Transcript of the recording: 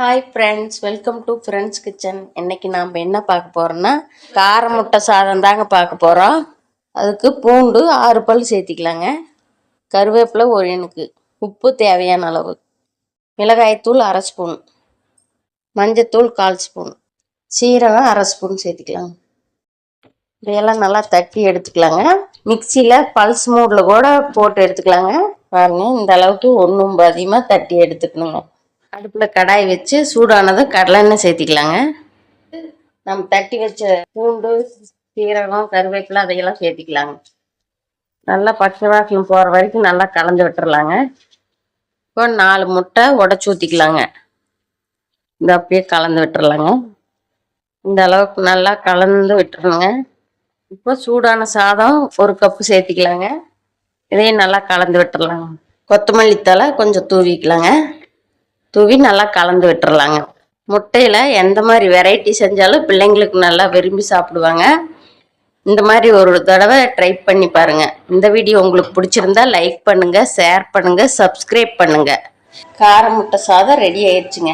Hi friends welcome to friends kitchen இன்னைக்கு நாம் என்ன பார்க்க போகிறோன்னா கார முட்டை சாதம் தாங்க பார்க்க போகிறோம் அதுக்கு பூண்டு ஆறு பல் சேர்த்திக்கலாங்க. கருவேப்பிலை ஒரு எனக்கு உப்பு தேவையான அளவு. மிளகாய்த்தூள் அரை ஸ்பூன். மஞ்சத்தூள் கால் ஸ்பூன். சீரகம் அரை ஸ்பூன் சேர்த்திக்கலாங்க இதையெல்லாம் நல்லா தட்டி எடுத்துக்கலாங்க. மிக்சியில் பல்ஸ் மூடில் கூட போட்டு எடுத்துக்கலாங்க. பாருங்க இந்த அளவுக்கு ஒன்றும் அதிகமாக தட்டி எடுத்துக்கணுங்க. அடுப்பில் கடாய் வச்சு சூடானதும் கடலெண்ணெய் சேர்த்திக்கலாங்க. நம்ம தட்டி வச்ச பூண்டு சீரகம் கருவேப்பிலை அதையெல்லாம் சேர்த்திக்கலாங்க. நல்லா பச்சை வாசலம் போகிற வரைக்கும் நல்லா கலந்து விட்டுறலாங்க. இப்போ நாலு முட்டை உடச்சி ஊற்றிக்கலாங்க இந்த அப்படியே கலந்து விட்டுறலாங்க. இந்த அளவுக்கு நல்லா கலந்து விட்டுருங்க இப்போ சூடான சாதம் ஒரு கப்பு சேர்த்திக்கலாங்க. இதையும் நல்லா கலந்து விட்டுறலாங்க. கொத்தமல்லி தழை கொஞ்சம் தூவிக்கலாங்க. தூவி நல்லா கலந்து விட்டுறலாங்க. முட்டையில் எந்த மாதிரி வெரைட்டி செஞ்சாலும் பிள்ளைங்களுக்கு நல்லா விரும்பி சாப்பிடுவாங்க. இந்த மாதிரி ஒரு தடவை ட்ரை பண்ணி பாருங்கள் இந்த வீடியோ உங்களுக்கு பிடிச்சிருந்தா லைக் பண்ணுங்கள் ஷேர் பண்ணுங்கள் சப்ஸ்கிரைப் பண்ணுங்கள் கார முட்டை சாதம் ரெடி ஆயிடுச்சுங்க